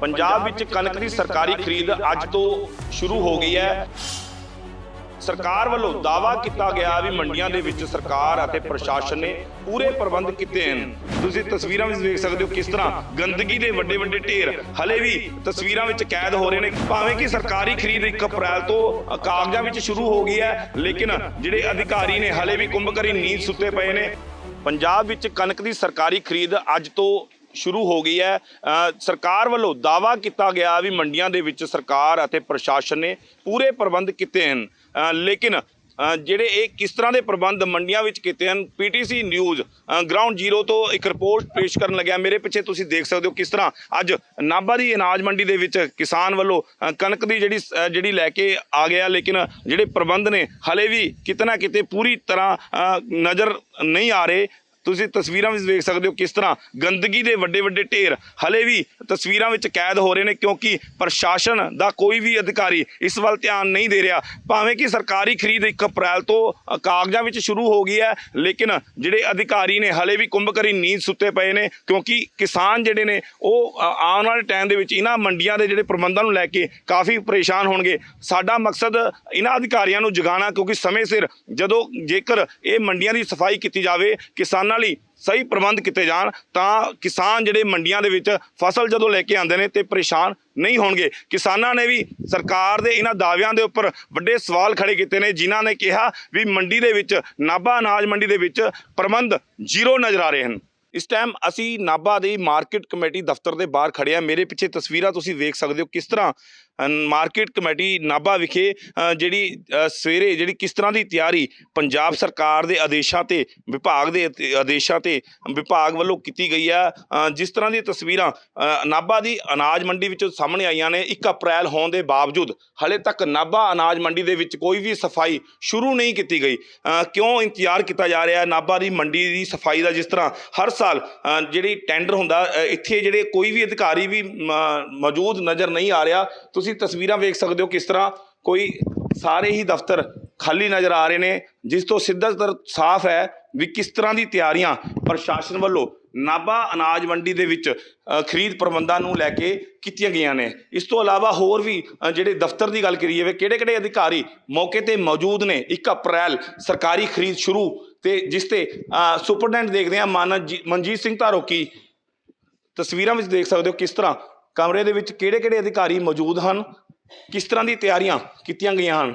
ਪੰਜਾਬ ਵਿੱਚ ਕਣਕ ਦੀ ਸਰਕਾਰੀ ਖਰੀਦ ਅੱਜ ਤੋਂ ਸ਼ੁਰੂ ਹੋ ਗਈ ਹੈ। ਸਰਕਾਰ ਵੱਲੋਂ ਦਾਅਵਾ ਕੀਤਾ ਗਿਆ ਵੀ ਮੰਡੀਆਂ ਦੇ ਵਿੱਚ ਸਰਕਾਰ ਅਤੇ ਪ੍ਰਸ਼ਾਸਨ ਨੇ ਪੂਰੇ ਪ੍ਰਬੰਧ ਕੀਤੇ ਹਨ। ਤੁਸੀਂ ਤਸਵੀਰਾਂ ਵਿੱਚ ਦੇਖ ਸਕਦੇ ਹੋ ਕਿਸ ਤਰ੍ਹਾਂ ਗੰਦਗੀ ਦੇ ਵੱਡੇ ਵੱਡੇ ਢੇਰ ਹਲੇ ਵੀ ਤਸਵੀਰਾਂ ਵਿੱਚ ਕੈਦ ਹੋ ਰਹੇ ਨੇ। ਭਾਵੇਂ ਕਿ ਸਰਕਾਰੀ ਖਰੀਦ 1 ਅਪ੍ਰੈਲ ਤੋਂ ਕਾਗਜ਼ਾਂ ਵਿੱਚ ਸ਼ੁਰੂ ਹੋ ਗਈ ਹੈ, ਲੇਕਿਨ ਜਿਹੜੇ ਅਧਿਕਾਰੀ ਨੇ ਹਲੇ ਵੀ ਕੁੰਭਕਰੀ ਨੀਂਦ ਸੁੱਤੇ ਪਏ ਨੇ। ਪੰਜਾਬ ਵਿੱਚ ਕਣਕ ਦੀ ਸਰਕਾਰੀ ਖਰੀਦ ਅੱਜ ਤੋਂ ਸ਼ੁਰੂ ਹੋ ਗਈ ਹੈ। ਸਰਕਾਰ ਵੱਲੋਂ ਦਾਅਵਾ ਕੀਤਾ ਗਿਆ ਵੀ ਮੰਡੀਆਂ ਦੇ ਵਿੱਚ ਸਰਕਾਰ ਅਤੇ ਪ੍ਰਸ਼ਾਸਨ ਨੇ ਪੂਰੇ ਪ੍ਰਬੰਧ ਕੀਤੇ ਹਨ। ਲੇਕਿਨ ਜਿਹੜੇ ਇਹ ਕਿਸ ਤਰ੍ਹਾਂ ਦੇ ਪ੍ਰਬੰਧ ਮੰਡੀਆਂ ਵਿੱਚ ਕੀਤੇ ਹਨ ਪੀਟੀਸੀ ਨਿਊਜ਼ ਗਰਾਊਂਡ ਜ਼ੀਰੋ ਤੋਂ ਇੱਕ ਰਿਪੋਰਟ ਪੇਸ਼ ਕਰਨ ਲੱਗਿਆ। ਮੇਰੇ ਪਿੱਛੇ ਤੁਸੀਂ ਦੇਖ ਸਕਦੇ ਹੋ ਕਿਸ ਤਰ੍ਹਾਂ ਅੱਜ ਨਾਭਾ ਦੀ ਅਨਾਜ ਮੰਡੀ ਦੇ ਵਿੱਚ ਕਿਸਾਨ ਵੱਲੋਂ ਕਣਕ ਦੀ ਜਿਹੜੀ ਅ, ਜਿਹੜੀ ਲੈ ਕੇ ਆ ਗਿਆ। ਲੇਕਿਨ ਜਿਹੜੇ ਪ੍ਰਬੰਧ ਨੇ ਹਲੇ ਵੀ ਕਿਤੇ ਨਾ ਕਿਤੇ ਪੂਰੀ ਤਰ੍ਹਾਂ ਨਜ਼ਰ ਨਹੀਂ ਆ ਰਹੇ। ਤੁਸੀਂ ਤਸਵੀਰਾਂ ਵਿੱਚ ਵੇਖ ਸਕਦੇ ਹੋ ਕਿਸ ਤਰ੍ਹਾਂ ਗੰਦਗੀ ਦੇ ਵੱਡੇ ਵੱਡੇ ਢੇਰ ਹਲੇ ਵੀ ਤਸਵੀਰਾਂ ਵਿੱਚ ਕੈਦ ਹੋ ਰਹੇ ਨੇ, ਕਿਉਂਕਿ ਪ੍ਰਸ਼ਾਸਨ ਦਾ ਕੋਈ ਵੀ ਅਧਿਕਾਰੀ ਇਸ ਵੱਲ ਧਿਆਨ ਨਹੀਂ ਦੇ ਰਿਹਾ। ਭਾਵੇਂ ਕਿ ਸਰਕਾਰੀ ਖਰੀਦ 1 ਅਪ੍ਰੈਲ ਤੋਂ ਕਾਗਜ਼ਾਂ ਵਿੱਚ ਸ਼ੁਰੂ ਹੋ ਗਈ ਹੈ, ਲੇਕਿਨ ਜਿਹੜੇ ਅਧਿਕਾਰੀ ਨੇ ਹਲੇ ਵੀ ਕੁੰਭਕਰੀ ਨੀਂਦ ਸੁੱਤੇ ਪਏ ਨੇ, ਕਿਉਂਕਿ ਕਿਸਾਨ ਜਿਹੜੇ ਨੇ, ਉਹ ਆਉਣ ਵਾਲੇ ਟਾਈਮ ਦੇ ਵਿੱਚ ਇਹਨਾਂ ਮੰਡੀਆਂ ਦੇ ਜਿਹੜੇ ਪ੍ਰਬੰਧਾਂ ਨੂੰ ਲੈ ਕੇ ਕਾਫੀ ਪਰੇਸ਼ਾਨ ਹੋਣਗੇ। ਸਾਡਾ ਮਕਸਦ ਇਹਨਾਂ ਅਧਿਕਾਰੀਆਂ ਨੂੰ ਜਗਾਉਣਾ, ਕਿਉਂਕਿ ਸਮੇਂ ਸਿਰ ਜਦੋਂ ਜੇਕਰ ਇਹ ਮੰਡੀਆਂ ਦੀ ਸਫ਼ਾਈ ਕੀਤੀ ਜਾਵੇ, ਕਿਸਾਨ ਲਈ ਸਹੀ ਪ੍ਰਬੰਧ ਕੀਤੇ ਜਾਣ, ਤਾਂ ਕਿਸਾਨ ਜਿਹੜੇ ਮੰਡੀਆਂ ਦੇ ਵਿੱਚ ਫਸਲ ਜਦੋਂ ਲੈ ਕੇ ਆਉਂਦੇ ਨੇ ਤੇ ਪਰੇਸ਼ਾਨ ਨਹੀਂ ਹੋਣਗੇ। ਕਿਸਾਨਾਂ ਨੇ ਵੀ ਸਰਕਾਰ ਦੇ ਇਹਨਾਂ ਦਾਅਵਿਆਂ ਦੇ ਉੱਪਰ ਵੱਡੇ ਸਵਾਲ ਖੜੇ ਕੀਤੇ ਨੇ, ਜਿਨ੍ਹਾਂ ਨੇ ਕਿਹਾ ਵੀ ਮੰਡੀ ਦੇ ਵਿੱਚ, ਨਾਭਾ ਅਨਾਜ ਮੰਡੀ ਦੇ ਵਿੱਚ ਪ੍ਰਬੰਧ ਜ਼ੀਰੋ ਨਜ਼ਰ ਆ ਰਹੇ ਹਨ। ਇਸ ਟਾਈਮ ਅਸੀਂ ਨਾਭਾ ਦੀ ਮਾਰਕੀਟ ਕਮੇਟੀ ਦਫ਼ਤਰ ਦੇ ਬਾਹਰ ਖੜੇ ਆ ਮੇਰੇ ਪਿੱਛੇ ਤਸਵੀਰਾਂ ਤੁਸੀਂ ਵੇਖ ਸਕਦੇ ਹੋ ਕਿਸ ਤਰ੍ਹਾਂ ਮਾਰਕੀਟ ਕਮੇਟੀ ਨਾਭਾ ਵਿਖੇ ਜਿਹੜੀ ਸਵੇਰੇ ਜਿਹੜੀ ਕਿਸ ਤਰ੍ਹਾਂ ਦੀ ਤਿਆਰੀ ਪੰਜਾਬ ਸਰਕਾਰ ਦੇ ਆਦੇਸ਼ਾਂ ਤੇ, ਵਿਭਾਗ ਦੇ ਅਤੇ ਆਦੇਸ਼ਾਂ ਤੇ ਵਿਭਾਗ ਵੱਲੋਂ ਕੀਤੀ ਗਈ ਹੈ ਜਿਸ ਤਰ੍ਹਾਂ ਦੀ ਤਸਵੀਰਾਂ ਨਾਭਾ ਦੀ ਅਨਾਜ ਮੰਡੀ ਵਿੱਚੋਂ ਸਾਹਮਣੇ ਆਈਆਂ ਨੇ 1 ਅਪ੍ਰੈਲ ਹੋਣ ਦੇ ਬਾਵਜੂਦ ਹਲੇ ਤੱਕ ਨਾਭਾ ਅਨਾਜ ਮੰਡੀ ਦੇ ਵਿੱਚ ਕੋਈ ਵੀ ਸਫ਼ਾਈ ਸ਼ੁਰੂ ਨਹੀਂ ਕੀਤੀ ਗਈ। ਕਿਉਂ ਇੰਤਜ਼ਾਰ ਕੀਤਾ ਜਾ ਰਿਹਾ? ਨਾਭਾ ਦੀ ਮੰਡੀ ਦੀ ਸਫ਼ਾਈ ਦਾ ਜਿਸ ਤਰ੍ਹਾਂ ਹਰ ਸਾਲ ਜਿਹੜੀ ਟੈਂਡਰ ਹੁੰਦਾ ਇੱਥੇ ਜਿਹੜੇ ਕੋਈ ਵੀ ਅਧਿਕਾਰੀ ਵੀ, ਮ- ਮੌਜੂਦ ਨਜ਼ਰ ਨਹੀਂ ਆ ਰਿਹਾ, ਤੁਸੀਂ ਤਸਵੀਰਾਂ ਵੇਖ ਸਕਦੇ ਹੋ ਕਿਸ ਤਰ੍ਹਾਂ ਕੋਈ ਸਾਰੇ ਹੀ ਦਫ਼ਤਰ ਖਾਲੀ ਨਜ਼ਰ ਆ ਰਹੇ ਨੇ, ਜਿਸ ਤੋਂ ਸਿੱਧਾ ਸਾਫ਼ ਹੈ ਵੀ ਕਿਸ ਤਰ੍ਹਾਂ ਦੀ ਤਿਆਰੀਆਂ ਪ੍ਰਸ਼ਾਸਨ ਵੱਲੋਂ ਨਾਭਾ ਅਨਾਜ ਮੰਡੀ ਦੇ ਵਿੱਚ ਖਰੀਦ ਪ੍ਰਬੰਧਾਂ ਨੂੰ ਲੈ ਕੇ ਕੀਤੀਆਂ ਗਈਆਂ ਨੇ। ਇਸ ਤੋਂ ਇਲਾਵਾ ਹੋਰ ਵੀ ਜਿਹੜੇ ਦਫ਼ਤਰ ਦੀ ਗੱਲ ਕਰੀਏ, ਵੇ ਕਿਹੜੇ ਕਿਹੜੇ ਅਧਿਕਾਰੀ ਮੌਕੇ ਤੇ ਮੌਜੂਦ ਨੇ 1 ਅਪ੍ਰੈਲ ਸਰਕਾਰੀ ਖਰੀਦ ਸ਼ੁਰੂ ਤੇ ਜਿਸ ਤੇ ਅ, ਸੁਪਰਡੈਂਟ ਦੇਖਦੇ ਆ ਮਾਨ ਮਨਜੀਤ ਸਿੰਘ ਧਾਰੋਕੀ ਤਸਵੀਰਾਂ ਵਿੱਚ ਦੇਖ ਸਕਦੇ ਹੋ ਕਿਸ ਤਰ੍ਹਾਂ ਕਮਰੇ ਦੇ ਵਿੱਚ ਕਿਹੜੇ ਕਿਹੜੇ ਅਧਿਕਾਰੀ ਮੌਜੂਦ ਹਨ ਕਿਸ ਤਰ੍ਹਾਂ ਦੀ ਤਿਆਰੀਆਂ ਕੀਤੀਆਂ ਗਈਆਂ ਹਨ।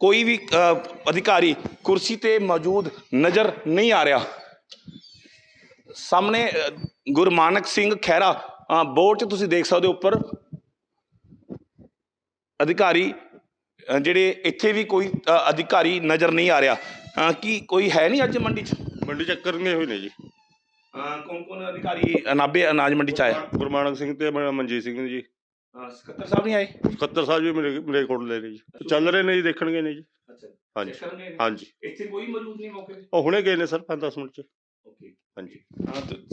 ਕੋਈ ਵੀ ਅਧਿਕਾਰੀ ਕੁਰਸੀ ਤੇ ਮੌਜੂਦ ਨਜ਼ਰ ਨਹੀਂ ਆ ਰਿਹਾ। ਸਾਹਮਣੇ ਗੁਰਮਾਨਕ ਸਿੰਘ ਖਹਿਰਾ ਬੋਰਡ 'ਚ ਤੁਸੀਂ ਦੇਖ ਸਕਦੇ ਹੋ ਉੱਪਰ। ਅਧਿਕਾਰੀ ਜਿਹੜੇ ਇੱਥੇ ਵੀ ਕੋਈ ਅਧਿਕਾਰੀ ਨਜ਼ਰ ਨਹੀਂ ਆ ਰਿਹਾ। ਅ, ਕੀ ਕੋਈ ਹੈ ਨਹੀਂ ਅੱਜ ਮੰਡੀ 'ਚ? ਮੰਡੀ ਚੱਕਰ ਗਏ ਹੋਏ ਨੇ ਜੀ। ਕੌਣ ਕੌਣ ਅਧਿਕਾਰੀ ਨਾਬੇ ਅਨਾਜ ਮੰਡੀ 'ਚ ਆਇਆ? ਗੁਰਮਾਨਕ ਸਿੰਘ ਤੇ ਮ- ਮਨਜੀਤ ਸਿੰਘ ਜੀ। ਸਕੱਤਰ ਸਾਹਿਬ ਨਹੀਂ ਆਏ? ਸਕੱਤਰ ਸਾਹਿਬ ਜੀ ਮੇਰੇ ਮੇਰੇ ਕੋਲ ਲੈ ਨੇ ਜੀ। ਚੱਲ ਰਹੇ ਨੇ ਜੀ ਦੇਖਣਗੇ ਨੇ ਜੀ। ਅੱਛਾ ਹਾਂਜੀ। ਚੈੱਕ ਹਾਂਜੀ। ਇੱਥੇ ਕੋਈ ਮੌਜੂਦ ਨਹੀਂ ਮੌਕੇ ਤੇ? ਉਹ ਹੁਣੇ ਗਏ ਨੇ ਸਰ 5-10 ਮਿੰਟ ਚ। ਓਕੇ। ਹਾਂਜੀ।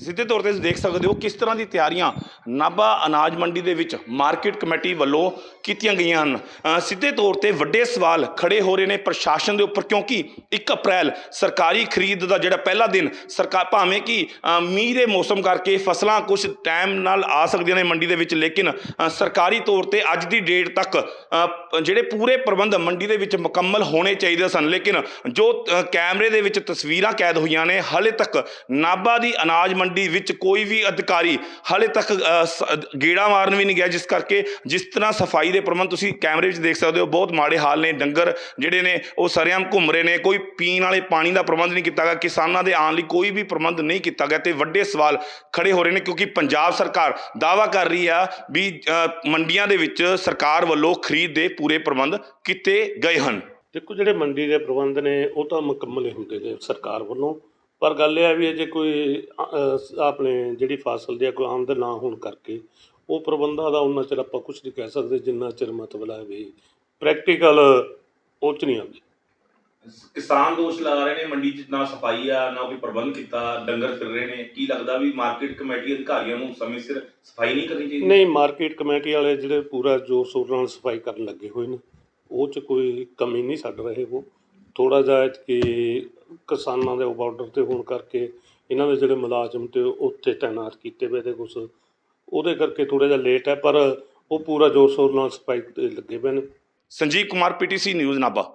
ਸਿੱਧੇ ਤੌਰ ਤੇ ਤੁਸੀਂ ਦੇਖ ਸਕਦੇ ਹੋ ਕਿਸ ਤਰ੍ਹਾਂ ਦੀ ਤਿਆਰੀਆਂ ਨਾਭਾ ਅਨਾਜ ਮੰਡੀ ਦੇ ਵਿੱਚ ਮਾਰਕੀਟ ਕਮੇਟੀ ਵੱਲੋਂ ਕੀਤੀਆਂ ਗਈਆਂ ਹਨ। ਅ, ਸਿੱਧੇ ਤੌਰ ਤੇ ਵੱਡੇ ਸਵਾਲ ਖੜੇ ਹੋ ਰਹੇ ਨੇ ਪ੍ਰਸ਼ਾਸਨ ਦੇ ਉੱਪਰ ਕਿਉਂਕਿ 1 ਅਪ੍ਰੈਲ ਸਰਕਾਰੀ ਖਰੀਦ ਦਾ ਜਿਹੜਾ ਪਹਿਲਾ ਦਿਨ ਸਰਕਾਰ ਭਾਵੇਂ ਕਿ ਅ, ਮੀਂਹ ਦੇ ਮੌਸਮ ਕਰਕੇ ਫਸਲਾਂ ਕੁਝ ਟਾਈਮ ਨਾਲ ਆ ਸਕਦੀਆਂ ਨੇ ਮੰਡੀ ਦੇ ਵਿੱਚ ਲੇਕਿਨ ਅ, ਸਰਕਾਰੀ ਤੌਰ ਤੇ ਅੱਜ ਦੀ ਡੇਟ ਤੱਕ ਅ, ਜਿਹੜੇ ਪੂਰੇ ਪ੍ਰਬੰਧ ਮੰਡੀ ਦੇ ਵਿੱਚ ਮੁਕੰਮਲ ਹੋਣੇ ਚਾਹੀਦੇ ਸਨ। ਲੇਕਿਨ ਜੋ ਅ, ਕੈਮਰੇ ਦੇ ਵਿੱਚ ਤਸਵੀਰਾਂ ਕੈਦ ਹੋਈਆਂ ਨੇ ਹਾਲੇ ਤੱਕ ਨਾ ਨਾਭਾ ਦੀ ਅਨਾਜ ਮੰਡੀ ਵਿੱਚ ਕੋਈ ਵੀ ਅਧਿਕਾਰੀ ਹਾਲੇ ਤੱਕ ਗੇੜਾ ਮਾਰਨ ਵੀ ਨਹੀਂ ਗਿਆ, ਜਿਸ ਕਰਕੇ ਜਿਸ ਤਰ੍ਹਾਂ ਸਫ਼ਾਈ ਦੇ ਪ੍ਰਬੰਧ ਤੁਸੀਂ ਕੈਮਰੇ ਵਿੱਚ ਦੇਖ ਸਕਦੇ ਹੋ, ਬਹੁਤ ਮਾੜੇ ਹਾਲ ਨੇ, ਡੰਗਰ ਜਿਹੜੇ ਨੇ ਉਹ ਸਰੇਆਮ ਘੁੰਮ ਰਹੇ ਨੇ, ਕੋਈ ਪੀਣ ਵਾਲੇ ਪਾਣੀ ਦਾ ਪ੍ਰਬੰਧ ਨਹੀਂ ਕੀਤਾ ਗਿਆ, ਕਿਸਾਨਾਂ ਦੇ ਆਉਣ ਲਈ ਕੋਈ ਵੀ ਪ੍ਰਬੰਧ ਨਹੀਂ ਕੀਤਾ ਗਿਆ, ਤੇ ਵੱਡੇ ਸਵਾਲ ਖੜੇ ਹੋ ਰਹੇ ਨੇ, ਕਿਉਂਕਿ ਪੰਜਾਬ ਸਰਕਾਰ ਦਾਅਵਾ ਕਰ ਰਹੀ ਆ ਵੀ ਮੰਡੀਆਂ ਦੇ ਵਿੱਚ ਸਰਕਾਰ ਵੱਲੋਂ ਖਰੀਦ ਦੇ ਪੂਰੇ ਪ੍ਰਬੰਧ ਕੀਤੇ ਗਏ ਹਨ। ਦੇਖੋ, ਜਿਹੜੇ ਮੰਡੀ ਦੇ ਪ੍ਰਬੰਧ ਨੇ, ਉਹ ਤਾਂ ਮੁਕੰਮਲ ਹੁੰਦੇ ਨੇ ਸਰਕਾਰ ਵੱਲੋਂ। ਪਰ ਗੱਲ ਇਹ ਹੈ ਵੀ ਜੇ ਕੋਈ ਆਪਣੇ ਜਿਹੜੀ ਫਸਲ ਦੀ ਕੋਈ ਆਮਦਨ ਨਾ ਹੋਣ ਕਰਕੇ ਉਹ ਪ੍ਰਬੰਧਾਂ ਦਾ ਉਹਨਾਂ ਚਿਰ ਆਪਾਂ ਕੁਝ ਨਹੀਂ ਕਹਿ ਸਕਦੇ ਜਿੰਨਾ ਚਿਰ ਮਤਲਬ ਹੈ ਵੀ ਪ੍ਰੈਕਟੀਕਲ ਉਹ 'ਚ ਨਹੀਂ ਆਉਂਦੀ। ਕਿਸਾਨ ਦੋਸ਼ ਲਾ ਰਹੇ ਨੇ ਮੰਡੀ 'ਚ ਨਾ ਸਫ਼ਾਈ ਆ ਨਾ ਕੋਈ ਪ੍ਰਬੰਧ ਕੀਤਾ ਡੰਗਰ ਫਿਰ ਰਹੇ ਨੇ। ਕੀ ਲੱਗਦਾ ਵੀ ਮਾਰਕੀਟ ਕਮੇਟੀ ਅਧਿਕਾਰੀਆਂ ਨੂੰ ਸਮੇਂ ਸਿਰ ਸਫ਼ਾਈ ਨਹੀਂ ਕਰਨੀ ਚਾਹੀਦੀ? ਨਹੀਂ ਮਾਰਕੀਟ ਕਮੇਟੀ ਵਾਲੇ ਜਿਹੜੇ ਪੂਰਾ ਜ਼ੋਰ ਸ਼ੋਰ ਨਾਲ ਸਫ਼ਾਈ ਕਰਨ ਲੱਗੇ ਹੋਏ ਨੇ ਉਹ 'ਚ ਕੋਈ ਕਮੀ ਨਹੀਂ ਛੱਡ ਰਹੇ ਉਹ। ਥੋੜ੍ਹਾ ਜਿਹਾ ਕਿ ਕਿਸਾਨਾਂ ਦੇ ਬਾਰਡਰ ਤੇ ਹੋਣ ਕਰਕੇ ਇਹਨਾਂ ਦੇ ਜਿਹੜੇ ਮੁਲਾਜ਼ਮ ਤੇ ਉੱਥੇ ਤਾਇਨਾਤ ਕੀਤੇ ਹੋਏ ਤੇ ਕੁਛ ਉਹਦੇ ਕਰਕੇ ਥੋੜ੍ਹਾ ਜਿਹਾ ਲੇਟ ਹੈ, ਪਰ ਉਹ ਪੂਰਾ ਜ਼ੋਰ ਸ਼ੋਰ ਨਾਲ ਸਫ਼ਾਈ ਤੇ ਲੱਗੇ ਪਏ ਨੇ। Sanjeev Kumar PTC news Nabha.